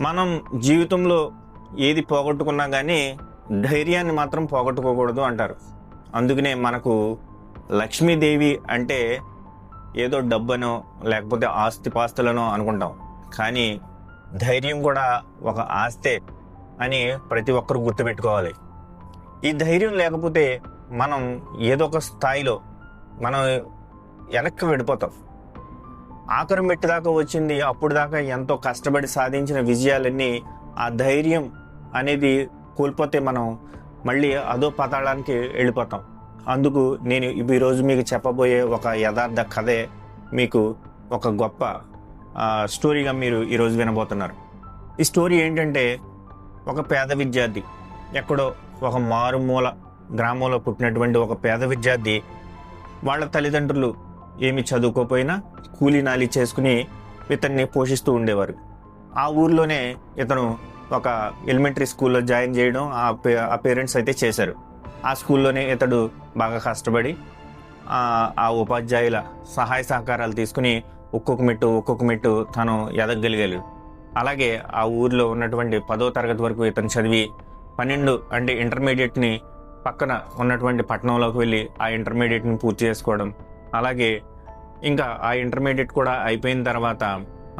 మనం జీవితంలో ఏది పోగొట్టుకున్నా కానీ ధైర్యాన్ని మాత్రం పోగొట్టుకోకూడదు అంటారు. అందుకనే మనకు లక్ష్మీదేవి అంటే ఏదో డబ్బనో లేకపోతే ఆస్తిపాస్తులనో అనుకుంటాం. కానీ ధైర్యం కూడా ఒక ఆస్తే అని ప్రతి ఒక్కరు గుర్తుపెట్టుకోవాలి. ఈ ధైర్యం లేకపోతే మనం ఏదో ఒక స్థాయిలో మనం వెనక్కి వెళ్ళిపోతాం. ఆఖరి మెట్టు దాకా వచ్చింది. అప్పుడు దాకా ఎంతో కష్టపడి సాధించిన విజయాలన్నీ ఆ ధైర్యం అనేది కోల్పోతే మనం మళ్ళీ అదో పతాళానికి వెళ్ళిపోతాం. అందుకు నేను ఈరోజు మీకు చెప్పబోయే ఒక యథార్థ కథే మీకు ఒక గొప్ప స్టోరీగా మీరు ఈరోజు వినబోతున్నారు. ఈ స్టోరీ ఏంటంటే ఒక పేద విద్యార్థి ఎక్కడో ఒక మారుమూల గ్రామంలో పుట్టినటువంటి ఒక పేద విద్యార్థి వాళ్ళ తల్లిదండ్రులు ఏమి చదువుకోపోయినా కూలీ నాలి చేసుకుని ఇతన్ని పోషిస్తూ ఉండేవారు. ఆ ఊర్లోనే ఇతను ఒక ఎలిమెంటరీ స్కూల్లో జాయిన్ చేయడం ఆ పే- ఆ పేరెంట్స్ అయితే చేశారు. ఆ స్కూల్లోనే ఇతడు బాగా కష్టపడి ఆ ఆ ఉపాధ్యాయుల సహాయ సహకారాలు తీసుకుని ఒక్కొక్క మెట్టు ఒక్కొక్క మెట్టు తను ఎదగగలిగాడు అలాగే ఆ ఊర్లో ఉన్నటువంటి పదో తరగతి వరకు ఇతను చదివి పన్నెండు అంటే ఇంటర్మీడియట్ని పక్కన ఉన్నటువంటి పట్టణంలోకి వెళ్ళి ఆ ఇంటర్మీడియట్ని పూర్తి చేసుకోవడం అలాగే ఇంకా ఆ ఇంటర్మీడియట్ కూడా అయిపోయిన తర్వాత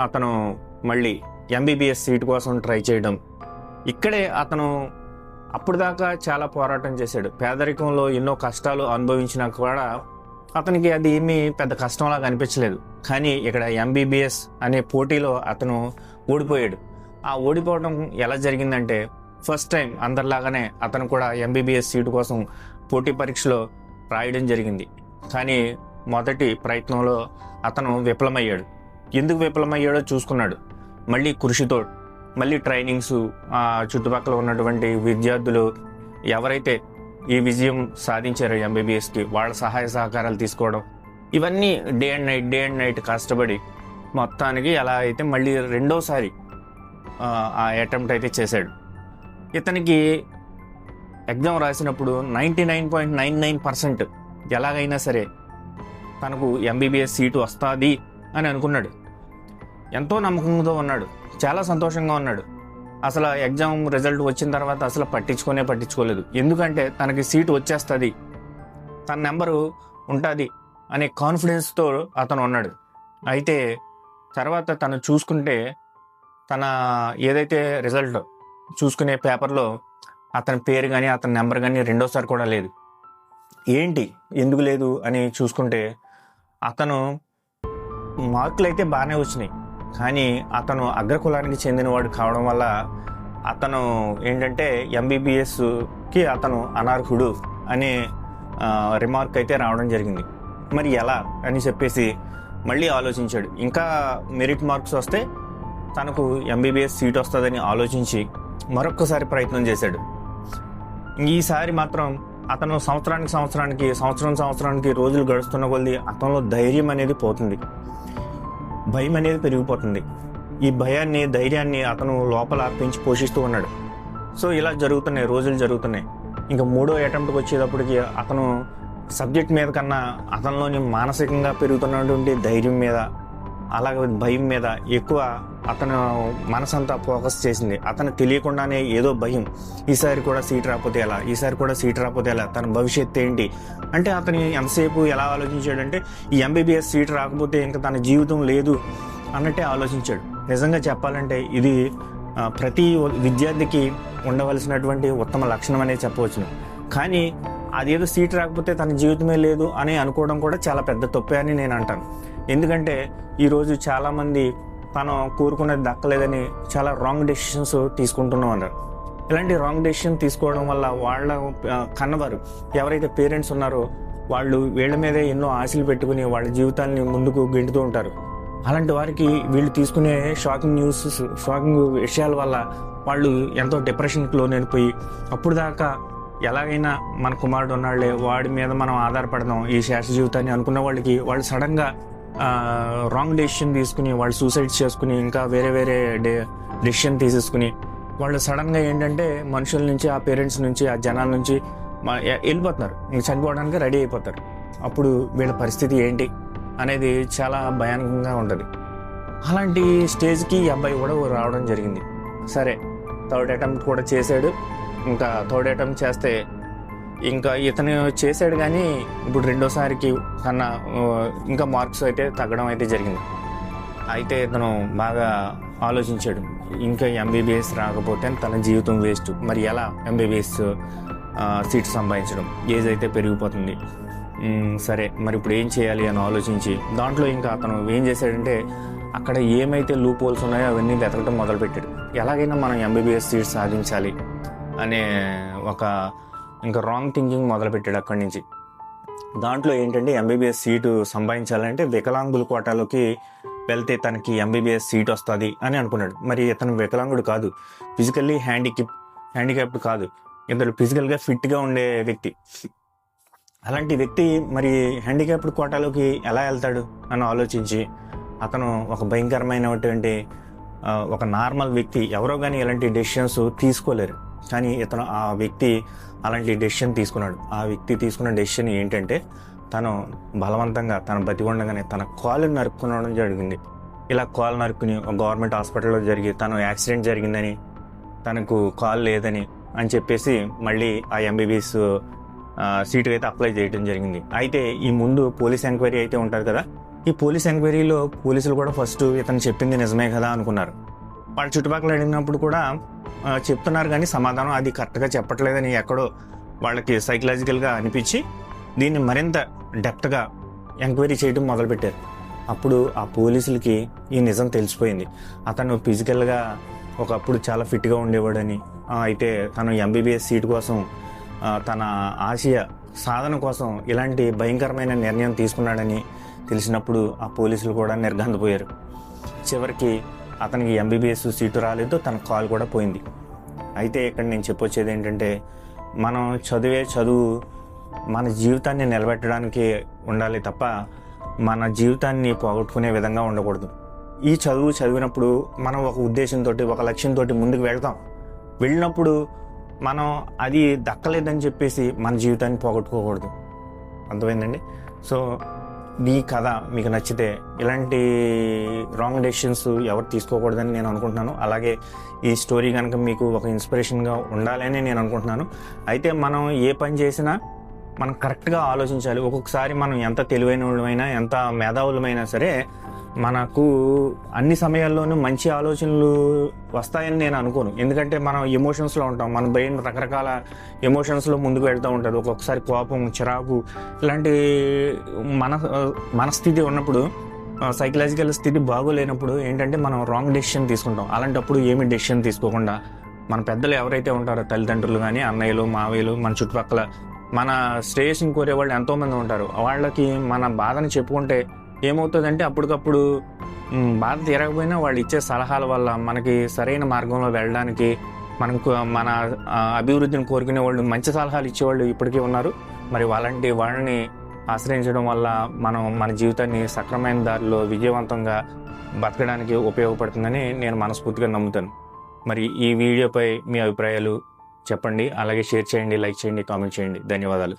అతను మళ్ళీ ఎంబీబీఎస్ సీట్ కోసం ట్రై చేయడం. ఇక్కడే అతను అప్పుడు దాకా చాలా పోరాటం చేశాడు. పేదరికంలో ఎన్నో కష్టాలు అనుభవించినా కూడా అతనికి అది ఏమీ పెద్ద కష్టంలా అనిపించలేదు. కానీ ఇక్కడ ఎంబీబీఎస్ అనే పోటీలో అతను ఓడిపోయాడు. ఆ ఓడిపోవడం ఎలా జరిగిందంటే ఫస్ట్ టైం అందరిలాగానే అతను కూడా ఎంబీబీఎస్ సీటు కోసం పోటీ పరీక్షలో రాయడం జరిగింది. కానీ మొదటి ప్రయత్నంలో అతను విఫలమయ్యాడు. ఎందుకు విఫలమయ్యాడో చూసుకున్నాడు. మళ్ళీ కృషితో మళ్ళీ ట్రైనింగ్స్ ఆ చుట్టుపక్కల ఉన్నటువంటి విద్యార్థులు ఎవరైతే ఈ విజయం సాధించారో ఎంబీబీఎస్కి వాళ్ళ సహాయ సహకారాలు తీసుకోవడం ఇవన్నీ day and night day and night కష్టపడి మొత్తానికి ఎలా అయితే మళ్ళీ రెండోసారి ఆ, ఆ అటెంప్ట్ అయితే చేశాడు. ఇతనికి ఎగ్జామ్ రాసినప్పుడు ninety nine point nine nine percent ఎలాగైనా సరే తనకు ఎంబీబీఎస్ సీటు వస్తుంది అని అనుకున్నాడు. ఎంతో నమ్మకంతో ఉన్నాడు. చాలా సంతోషంగా ఉన్నాడు. అసలు ఎగ్జామ్ రిజల్ట్ వచ్చిన తర్వాత అసలు పట్టించుకునే పట్టించుకోలేదు. ఎందుకంటే తనకి సీటు వచ్చేస్తుంది. తన నెంబరు ఉంటుంది అనే కాన్ఫిడెన్స్తో అతను ఉన్నాడు. అయితే తర్వాత తను చూసుకుంటే తన ఏదైతే రిజల్ట్ చూసుకునే పేపర్లో అతని పేరు కానీ అతని నెంబర్ కానీ రెండోసారి కూడా లేదు. ఏంటి? ఎందుకు లేదు? అని చూసుకుంటే అతను మార్కులు అయితే బాగానే వచ్చినాయి. కానీ అతను అగ్రకులానికి చెందినవాడు కావడం వల్ల అతను ఏంటంటే ఎంబీబీఎస్కి అతను అనర్హుడు అనే రిమార్క్ అయితే రావడం జరిగింది. మరి ఎలా అని చెప్పేసి మళ్ళీ ఆలోచించాడు. ఇంకా మెరిట్ మార్క్స్ వస్తే తనకు ఎంబీబీఎస్ సీట్ వస్తుందని ఆలోచించి మరొక్కసారి ప్రయత్నం చేశాడు. ఈసారి మాత్రం అతను సంవత్సరానికి సంవత్సరానికి సంవత్సరం సంవత్సరానికి రోజులు గడుస్తున్న కొద్దీ అతనిలో ధైర్యం అనేది పోతుంది. భయం అనేది పెరిగిపోతుంది. ఈ భయాన్ని ధైర్యాన్ని అతను లోపల పెంచి పోషిస్తూ ఉన్నాడు. సో ఇలా జరుగుతున్నాయి రోజులు జరుగుతున్నాయి. ఇంకా మూడో అటెంప్ట్కి వచ్చేటప్పటికి అతను సబ్జెక్ట్ మీద కన్నా అతనిలోని మానసికంగా పెరుగుతున్నటువంటి ధైర్యం మీద అలాగే భయం మీద ఎక్కువ అతను మనసంతా ఫోకస్ చేసింది. అతను తెలియకుండానే ఏదో భయం. ఈసారి కూడా సీట్ రాకపోతే ఎలా? ఈసారి కూడా సీట్ రాకపోతే ఎలా? తన భవిష్యత్తు ఏంటి? అంటే అతను ఎంతసేపు ఎలా ఆలోచించాడంటే ఈ ఎంబీబీఎస్ సీట్ రాకపోతే ఇంకా తన జీవితం లేదు అన్నట్టే ఆలోచించాడు. నిజంగా చెప్పాలంటే ఇది ప్రతి విద్యార్థికి ఉండవలసినటువంటి ఉత్తమ లక్షణం అనేది చెప్పవచ్చును. కానీ అదేదో సీట్ రాకపోతే తన జీవితమే లేదు అని అనుకోవడం కూడా చాలా పెద్ద తప్పే అని నేను అంటాను. ఎందుకంటే ఈరోజు చాలామంది తను కోరుకున్నది దక్కలేదని చాలా రాంగ్ డెసిషన్స్ తీసుకుంటున్నాం అన్నారు. ఇలాంటి రాంగ్ డెసిషన్ తీసుకోవడం వల్ల వాళ్ళ కన్నవారు ఎవరైతే పేరెంట్స్ ఉన్నారో వాళ్ళు వీళ్ళ మీదే ఎన్నో ఆశలు పెట్టుకుని వాళ్ళ జీవితాన్ని ముందుకు గెంటుతూ ఉంటారు. అలాంటి వారికి వీళ్ళు తీసుకునే షాకింగ్ న్యూస్ షాకింగ్ విషయాల వల్ల వాళ్ళు ఎంతో డిప్రెషన్కి లోనైపోయి అప్పుడు దాకా ఎలాగైనా మన కుమారుడు ఉన్నాళ్ళే వాడి మీద మనం ఆధారపడదాం ఈ శేష జీవితాన్ని అనుకున్న వాళ్ళకి వాళ్ళు సడన్గా రాంగ్ డెసిషన్ తీసుకుని వాళ్ళు సూసైడ్ చేసుకుని ఇంకా వేరే వేరే డే డెసిషన్ తీసేసుకుని వాళ్ళు సడన్గా ఏంటంటే మనుషుల నుంచి ఆ పేరెంట్స్ నుంచి ఆ జనాల నుంచి వెళ్ళిపోతున్నారు. ఇంక చనిపోవడానికి రెడీ అయిపోతారు. అప్పుడు వీళ్ళ పరిస్థితి ఏంటి అనేది చాలా భయానకంగా ఉంటుంది. అలాంటి స్టేజ్కి ఈ అబ్బాయి కూడా రావడం జరిగింది. సరే థర్డ్ అటెంప్ట్ కూడా చేశాడు. ఇంకా థర్డ్ అటెంప్ట్ చేస్తే ఇంకా ఇతను చేశాడు కానీ ఇప్పుడు రెండోసారికి కన్నా ఇంకా మార్క్స్ అయితే తగ్గడం అయితే జరిగింది. అయితే ఇతను బాగా ఆలోచించాడు. ఇంకా ఎంబీబీఎస్ రాకపోతే తన జీవితం వేస్ట్. మరి ఎలా ఎంబీబీఎస్ సీట్ సంపాదించడం? ఏజ్ అయితే పెరిగిపోతుంది. సరే మరి ఇప్పుడు ఏం చేయాలి అని ఆలోచించి దాంట్లో ఇంకా అతను ఏం చేశాడంటే అక్కడ ఏమైతే లూప్ హోల్స్ ఉన్నాయో అవన్నీ వెతకడం మొదలుపెట్టాడు. ఎలాగైనా మనం ఎంబీబీఎస్ సీట్ సాధించాలి అనే ఒక ఇంకా రాంగ్ థింకింగ్ మొదలుపెట్టాడు అక్కడి నుంచి. దాంట్లో ఏంటంటే ఎంబీబీఎస్ సీటు సంపాదించాలంటే వికలాంగుల కోటాలోకి వెళ్తే తనకి ఎంబీబీఎస్ సీట్ వస్తుంది అని అనుకున్నాడు. మరి ఇతను వికలాంగుడు కాదు. ఫిజికల్లీ హ్యాండిక్యాప్ హ్యాండిక్యాప్డ్ కాదు. ఇతడు ఫిజికల్గా ఫిట్గా ఉండే వ్యక్తి. అలాంటి వ్యక్తి మరి హ్యాండిక్యాప్డ్ కోటాలోకి ఎలా వెళ్తాడు అని ఆలోచించి అతను ఒక భయంకరమైనటువంటి ఒక నార్మల్ వ్యక్తి. ఎవరో కానీ ఇలాంటి డెసిషన్స్ తీసుకోలేరు. కానీ ఇతను ఆ వ్యక్తి అలాంటి డెసిషన్ తీసుకున్నాడు. ఆ వ్యక్తి తీసుకున్న డెసిషన్ ఏంటంటే తను బలవంతంగా తన బతికొండగానే తన కాలు నరుక్కునడం జరిగింది. ఇలా కాలు నరుక్కుని ఒక గవర్నమెంట్ హాస్పిటల్లో జరిగి తను యాక్సిడెంట్ జరిగిందని తనకు కాల్ లేదని అని చెప్పేసి మళ్ళీ ఆ ఎంబీబీఎస్ సీటు అయితే అప్లై చేయడం జరిగింది. అయితే ఈ ముందు పోలీస్ ఎంక్వైరీ అయితే ఉంటుంది కదా ఈ పోలీస్ ఎంక్వైరీలో పోలీసులు కూడా ఫస్ట్ ఇతను చెప్పింది నిజమే కదా అనుకున్నారు. వాళ్ళ చుట్టుపక్కల అడిగినప్పుడు కూడా చెప్తున్నారు కానీ సమాధానం అది కరెక్ట్గా చెప్పట్లేదని ఎక్కడో వాళ్ళకి సైకలాజికల్గా అనిపించి దీన్ని మరింత డెప్త్గా ఎంక్వైరీ చేయడం మొదలుపెట్టారు. అప్పుడు ఆ పోలీసులకి ఈ నిజం తెలిసిపోయింది. అతను ఫిజికల్గా ఒకప్పుడు చాలా ఫిట్గా ఉండేవాడని అయితే తను ఎంబీబీఎస్ సీట్ కోసం తన ఆశయ సాధన కోసం ఇలాంటి భయంకరమైన నిర్ణయం తీసుకున్నాడని తెలిసినప్పుడు ఆ పోలీసులు కూడా నిర్గంధపోయారు చివరికి అతనికి ఎంబీబీఎస్ సీటు రాలేదు తన కాల్ కూడా పోయింది. అయితే ఇక్కడ నేను చెప్పొచ్చేది ఏంటంటే మనం చదివే చదువు మన జీవితాన్ని నిలబెట్టడానికి ఉండాలి తప్ప మన జీవితాన్ని పోగొట్టుకునే విధంగా ఉండకూడదు. ఈ చదువు చదివినప్పుడు మనం ఒక ఉద్దేశంతో ఒక లక్ష్యంతో ముందుకు వెళ్తాం. వెళ్ళినప్పుడు మనం అది దక్కలేదని చెప్పేసి మన జీవితాన్ని పోగొట్టుకోకూడదు. అర్థమైందండి? సో ఈ కథ మీకు నచ్చితే ఇలాంటి రాంగ్ డెసిషన్స్ ఎవరు తీసుకోకూడదని నేను అనుకుంటున్నాను. అలాగే ఈ స్టోరీ కనుక మీకు ఒక ఇన్స్పిరేషన్గా ఉండాలని నేను అనుకుంటున్నాను. అయితే మనం ఏ పని చేసినా మనం కరెక్ట్గా ఆలోచించాలి. ఒక్కొక్కసారి మనం ఎంత తెలివైన వాళ్ళమైనా ఎంత మేధావులమైనా సరే మనకు అన్ని సమయాల్లోనూ మంచి ఆలోచనలు వస్తాయని నేను అనుకోను. ఎందుకంటే మనం ఎమోషన్స్లో ఉంటాం. మన బ్రెయిన్ రకరకాల ఎమోషన్స్లో ముందుకు వెళ్తూ ఉంటుంది. ఒక్కొక్కసారి కోపం చిరాకు ఇలాంటి మన మనస్థితి ఉన్నప్పుడు సైకలాజికల్ స్థితి బాగోలేనప్పుడు ఏంటంటే మనం రాంగ్ డెసిషన్ తీసుకుంటాం. అలాంటప్పుడు ఏమి డెసిషన్ తీసుకోకుండా మన పెద్దలు ఎవరైతే ఉంటారో తల్లిదండ్రులు కానీ అన్నయ్యలు మావయ్యలు మన చుట్టుపక్కల మన శ్రేయస్సుని కోరే వాళ్ళు ఎంతోమంది ఉంటారు. వాళ్ళకి మన బాధని చెప్పుకుంటే ఏమవుతుందంటే అప్పటికప్పుడు బాధ తీరకపోయినా వాళ్ళు ఇచ్చే సలహాల వల్ల మనకి సరైన మార్గంలో వెళ్ళడానికి మనకు మన అభివృద్ధిని కోరుకునే వాళ్ళు మంచి సలహాలు ఇచ్చేవాళ్ళు ఇప్పటికీ ఉన్నారు. మరి వాళ్ళంటి వాళ్ళని ఆశ్రయించడం వల్ల మనం మన జీవితాన్ని సక్రమైన దారిలో విజయవంతంగా బతకడానికి ఉపయోగపడుతుందని నేను మనస్ఫూర్తిగా నమ్ముతాను. మరి ఈ వీడియోపై మీ అభిప్రాయాలు చెప్పండి. అలాగే షేర్ చేయండి లైక్ చేయండి కామెంట్ చేయండి. ధన్యవాదాలు.